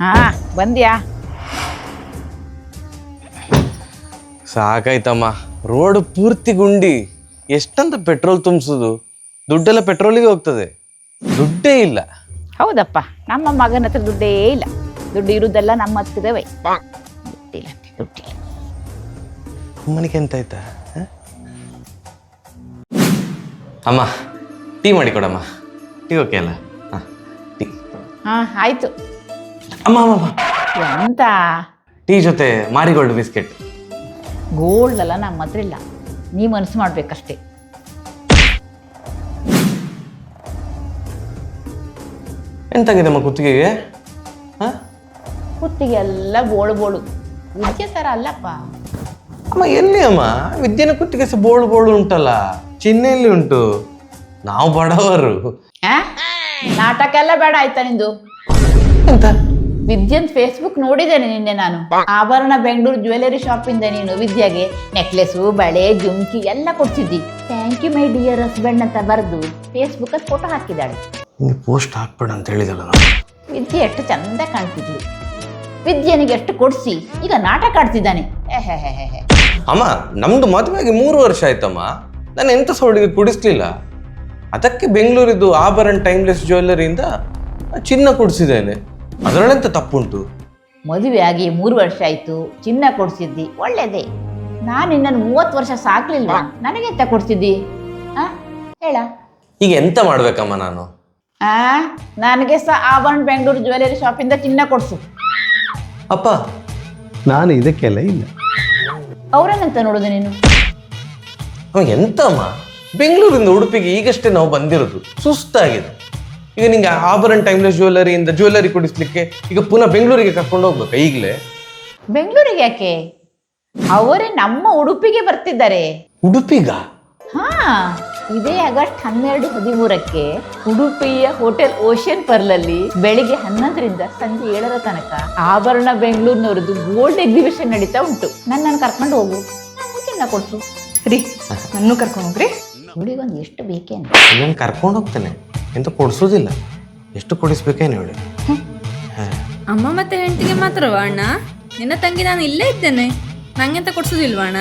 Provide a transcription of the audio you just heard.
ಹಾ ಬಂದ್ಯಾ? ಸಾಕಾಯ್ತಮ್ಮ. ರೋಡ್ ಪೂರ್ತಿ ಗುಂಡಿ. ಎಷ್ಟಂತ ಪೆಟ್ರೋಲ್ ತುಂಬಿಸೋದು? ದುಡ್ಡೆಲ್ಲ ಪೆಟ್ರೋಲಿಗೆ ಹೋಗ್ತದೆ. ದುಡ್ಡೇ ಇಲ್ಲ. ಹೌದಪ್ಪ ನಮ್ಮ ಮಗನ ಹತ್ರ ದುಡ್ಡೇ ಇಲ್ಲ. ದುಡ್ಡು ಇರುವುದೆಲ್ಲ ನಮ್ಮ ಹತ್ತಿರವೇ. ದುಡ್ಡಿಲ್ಲ ದುಡ್ಡಿಲ್ಲ. ಅಮ್ಮನಿಗೆ ಎಂತ ಆಯ್ತಾ? ಹ? ಅಮ್ಮ ಟೀ ಮಾಡಿ ಕೊಡಮ್ಮ ಟೀ ಓಕೆ ಅಲ್ಲ? ಹಾಂ ಟೀ. ಹಾ ಆಯ್ತು. ಅಮ್ಮ ಅಮ್ಮ ಅಮ್ಮ. ಎಂತ? ಟೀ ಜೊತೆ ಮಾರಿಗೋಲ್ಡ್ ಬಿಸ್ಕೆಟ್. ಗೋಲ್ಡ್ ಅಲ್ಲ ನಮ್ಮ ಹತ್ರ ಇಲ್ಲ. ನೀ ಮನಸ್ಸು ಮಾಡ್ಬೇಕಷ್ಟೇ. ಎಂತಾಗಿದೆ ಅಮ್ಮ ಕುತ್ತಿಗೆಗೆ? ಹಾಂ? ಕುತ್ತಿಗೆ ಎಲ್ಲ ಬೋಳು ಬೋಳು. ವಿದ್ಯೆ ಥರ ಅಲ್ಲಪ್ಪ. ಅಮ್ಮ ಎಲ್ಲಿ ಅಮ್ಮ? ವಿದ್ಯೆನ ಕುತ್ತಿಗೆ ಸಹ ಬೋಳು ಬೋಳು ಉಂಟಲ್ಲ. ಚಿಹ್ನೆಯಲ್ಲಿ ಉಂಟು? ನಾವು ಬಡವರು. ಆ? ನಾಟಕ ಎಲ್ಲ ಬೇಡ ಆಯ್ತಾ ನಿಂದು? ಎಂತ? ವಿದ್ಯಂತ್ ಫೇಸ್ಬುಕ್ ನೋಡಿದ್ದೇನೆ ನಿನ್ನೆ ನಾನು. ಆಭರಣ ಬೆಂಗಳೂರು ಜ್ಯುವೆಲರಿ ಇಂದ ನೀನು ವಿದ್ಯಾಗೆ ನೆಕ್ಲೆಸು ಬಳೆ ಜುಮ್ಕಿ ಎಲ್ಲ ಕೊಡ್ಸಿದ್ದಿ. Thank you my dear husband ಅಂತ ಬರೆದು ಫೇಸ್ಬುಕ್ ಅಲ್ಲಿ ಫೋಟೋ ಹಾಕಿದ್ದಾಳೆ. ಪೋಸ್ಟ್ ಹಾಕ್ಬೇಡ ಅಂತ ಹೇಳಿದಲ್ಲ. ವಿದ್ಯೆ ಎಷ್ಟು ಚಂದ ಕಾಣ್ತಿದ್ಲು. ವಿದ್ಯನಿಗೆ ಎಷ್ಟು ಕೊಡಿಸಿ? ಈಗ ನಾಟಕ ಆಡ್ತಿದ್ದಾನೆ. ಅಮ್ಮ ನಮ್ದು ಮದುವೆಗೆ ಮೂರು ವರ್ಷ ಆಯ್ತಮ್ಮ. ನಾನು ಎಂತ ಸೌಳಿಗೆ ಕುಡಿಸ್ಲಿಲ್ಲ. ಅದಕ್ಕೆ ಬೆಂಗಳೂರಿದ್ದು ಆಭರಣ ಟೈಮ್ಲೆಸ್ ಜ್ಯುವೆಲ್ಲರಿಯಿಂದ ಚಿನ್ನ ಕೊಡಿಸಿದ್ದೇನೆ. ಅದರಲ್ಲೆಂತ ತಪ್ಪುಂಟು? ಮದುವೆ ಆಗಿ ಮೂರು ವರ್ಷ ಆಯ್ತು. ಚಿನ್ನ ಕೊಡ್ಸಿದ್ದಿ. ಒಳ್ಳೇದೇ. ನಾನು ನಿನ್ನನ್ನು ಮೂವತ್ತು ವರ್ಷ ಸಾಕ್ಲಿಲ್ಲ. ನನಗೆಂತ ಕೊಡ್ಸಿದ್ದಿ? ಆ? ಹೇಳ. ಈಗ ಎಂತ ಮಾಡ್ಬೇಕಮ್ಮ ನಾನು? ಆ? ನನಗೆ ಸಹ ಆಭರಣ ಬೆಂಗಳೂರು ಜ್ಯುವೆಲರಿ ಶಾಪಿಂದ ಚಿನ್ನ ಕೊಡ್ಸು. ಅಪ್ಪ. ನಾನು ಇದಕ್ಕೆಲ್ಲ ಇಲ್ಲ. ಅವರನ್ನಂತ ನೋಡೋದು ನೀನು? ಅವ ಎಂತಮ್ಮ? ಬೆಂಗಳೂರಿಂದ ಉಡುಪಿಗೆ ಈಗಷ್ಟೇ ನಾವು ಬಂದಿರೋದು. ಸುಸ್ತಾಗಿದೆ. ಈಗ ನಿಂಗೆ ಆಭರಣ ಟೈಮ್ಲೆಸ್ ಜ್ಯುವೆಲ್ಲರಿಯಿಂದ ಜ್ಯುವೆಲ್ಲರಿ ಕೊಡಿಸ್ಲಿಕ್ಕೆ ಈಗ ಪುನಃ ಬೆಂಗಳೂರಿಗೆ ಕರ್ಕೊಂಡು ಹೋಗ್ಬೇಕು. ಈಗಲೇ? ಬೆಂಗಳೂರಿಗೆ ಯಾಕೆ? ಅವರೇ ನಮ್ಮ ಉಡುಪಿಗೆ ಬರ್ತಿದ್ದಾರೆ. ಉಡುಪಿಗ? ಹಾ ಇದೇ ಆಗಸ್ಟ್ ಹನ್ನೆರಡು ಹದಿಮೂರಕ್ಕೆ ಉಡುಪಿಯ ಹೋಟೆಲ್ ಓಷನ್ ಪರ್ಲಲ್ಲಿ ಬೆಳಿಗ್ಗೆ ಹನ್ನೊಂದರಿಂದ ಸಂಜೆ ಏಳರ ತನಕ ಆಭರಣ ಬೆಂಗಳೂರಿನವರದ್ದು ಗೋಲ್ಡ್ ಎಕ್ಸಿಬಿಷನ್ ನಡೀತಾ ಉಂಟು. ನನ್ನನ್ನು ಕರ್ಕೊಂಡು ಹೋಗು. ನಾನು ಚಿನ್ನ ಕೊಡ್ಸು. ರೀ ನನ್ನೂ ಕರ್ಕೊಂಡು ಹೋಗ್ರಿ. ಹುಡುಗೊಂದು ಎಷ್ಟು ಬೇಕೇನು. ನಾನು ಕರ್ಕೊಂಡು ಹೋಗ್ತೇನೆ. ಎಂತ ಕೊಡಿಸೋದಿಲ್ಲ. ಎಷ್ಟು ಕೊಡಿಸ್ಬೇಕೇನು ಹೇಳಿ. ಅಮ್ಮ ಮತ್ತೆ ಹೆಂಡತಿಗೆ ಮಾತ್ರವಾ ಅಣ್ಣ? ನಿನ್ನ ತಂಗಿ ನಾನು ಇಲ್ಲೇ ಇದ್ದೇನೆ. ನಂಗೆಂತ ಕೊಡ್ಸೋದಿಲ್ವಾ ಅಣ್ಣ?